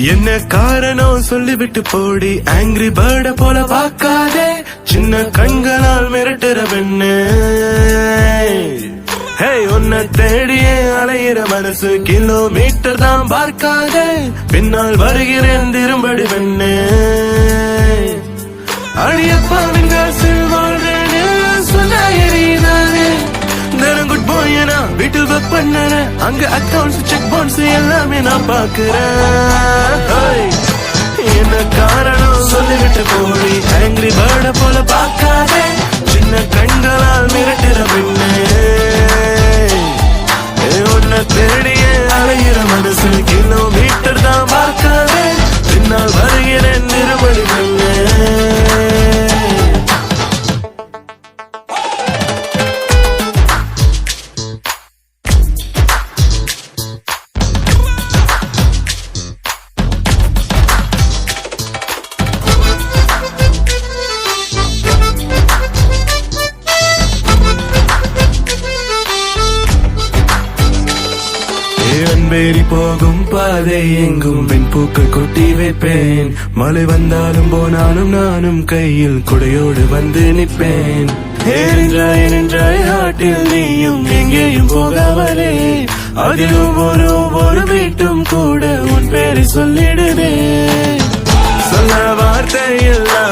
என்ன காரணம் சொல்லிவிட்டு போடி? ஆங்கிரி பேர்ட போல பார்க்காதே. சின்ன கண்களால் மிரட்டுற பெண்ணு. ஹே உன்னை தேடியே அலையிற மனசு? கிலோமீட்டர் தான் பார்க்காதே. பின்னால் வருகிறேன் திரும்படி பெண்ணு. வீட்டில் அங்க அக்கவுண்ட்ஸ் செக் பவுன்ஸ் எல்லாமே நான் பாக்குறேன் என்ன காரணம்? சொல்லிவிட்டு போடி. ஆங்கிரி பேர்ட போல அன்பேறி போகும் பாதை எங்கும் வெண்பூக்கள் கொட்டி வைப்பேன். மழை வந்தாலும் போனாலும் நானும் கையில் குடையோடு வந்து நிற்பேன். ஏனென்றாய் ஏனென்றாய் ஆட்டில் நீயும் எங்கேயும் போகாமலே. அதிலும் ஒரு ஒரு வீட்டும் கூட உன் பேரை சொல்லிடுதே சொன்ன வார்த்தை எல்லாம்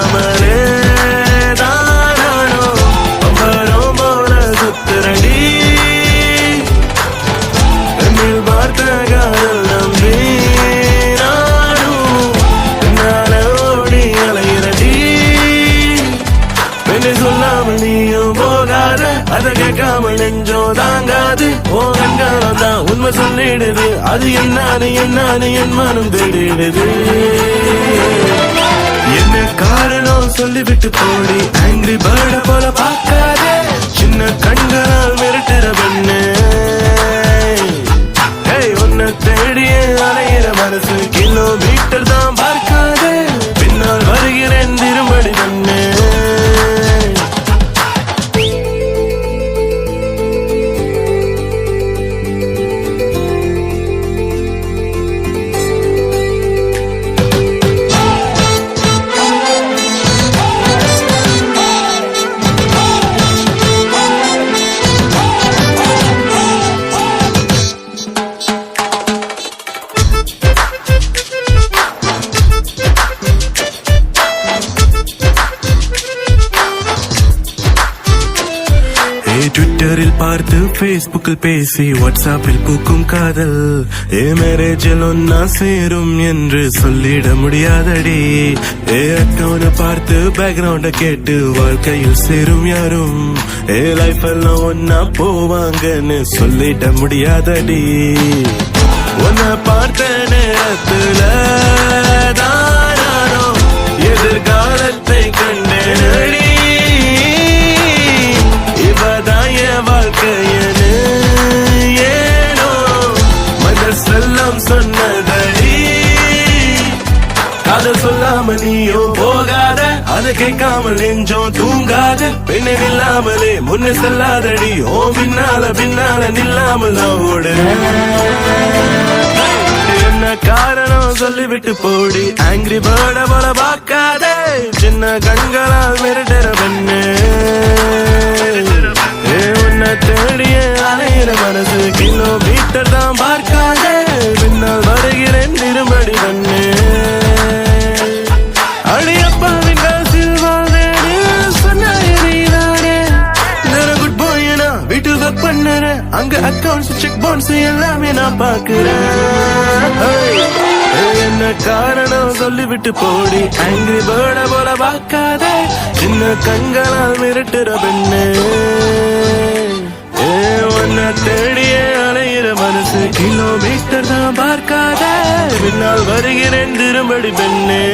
அதை கேட்காமல் நெஞ்சோ தாங்காது. ஓ கண்காலம் தான் உண்மை சொல்லிடுது. அது என்னானு என்னானு என் மனம் தேடிடுது. என்ன காரணம் சொல்லிவிட்டு போடி. ஆங்கிரி பேர்ட போல பார்க்காதே. ட்விட்டரில் பார்த்து பேஸ்புக்கில் பேசி வாட்ஸ்அப்பில் பூக்கும் காதல். ஏ மேரேஜில் ஒன்னா சேரும் என்று சொல்லிட முடியாதடி. ஏ அக்கௌண்ட பார்த்து பேக்ரவுண்ட கேட்டு வாழ்க்கையில் சேரும் யாரும். ஏ லைஃப் எல்லாம் ஒன்னா போவாங்கன்னு சொல்லிட முடியாதடி. உன்னை பார்த்த நேரத்துல எதிர்காலத்தை கண்டேனடி. காதல் நீயும் போகாத. அதை கேட்காம நெஞ்சம் தூங்காத. பெண்ணை நில்லாமலே முன்ன செல்லாதடி. ஓ பின்னால பின்னால நில்லாமல் ஓடு என்ன காரணம் சொல்லிவிட்டு போடி. ஆங்கிரி பேர்ட போல பார்க்காத. செக் ஒர்க் அங்க அக்கவுண்ட்ஸ் செக் பவுன்ஸ் எல்லாமே நான் பாக்குறேன் என்ன காரணம்? சொல்லிவிட்டு போடி. ஆங்கிரி பேர்ட போல பார்க்காத. சின்ன கண்களால் மிரட்டுற பெண்ணு. ஏ, ஒன்ன தேடியே அலையிற மனசு. கிலோமீட்டர் தான் பார்க்காத. பின்னால் வருகிறேன் திரும்படி பெண்ணே.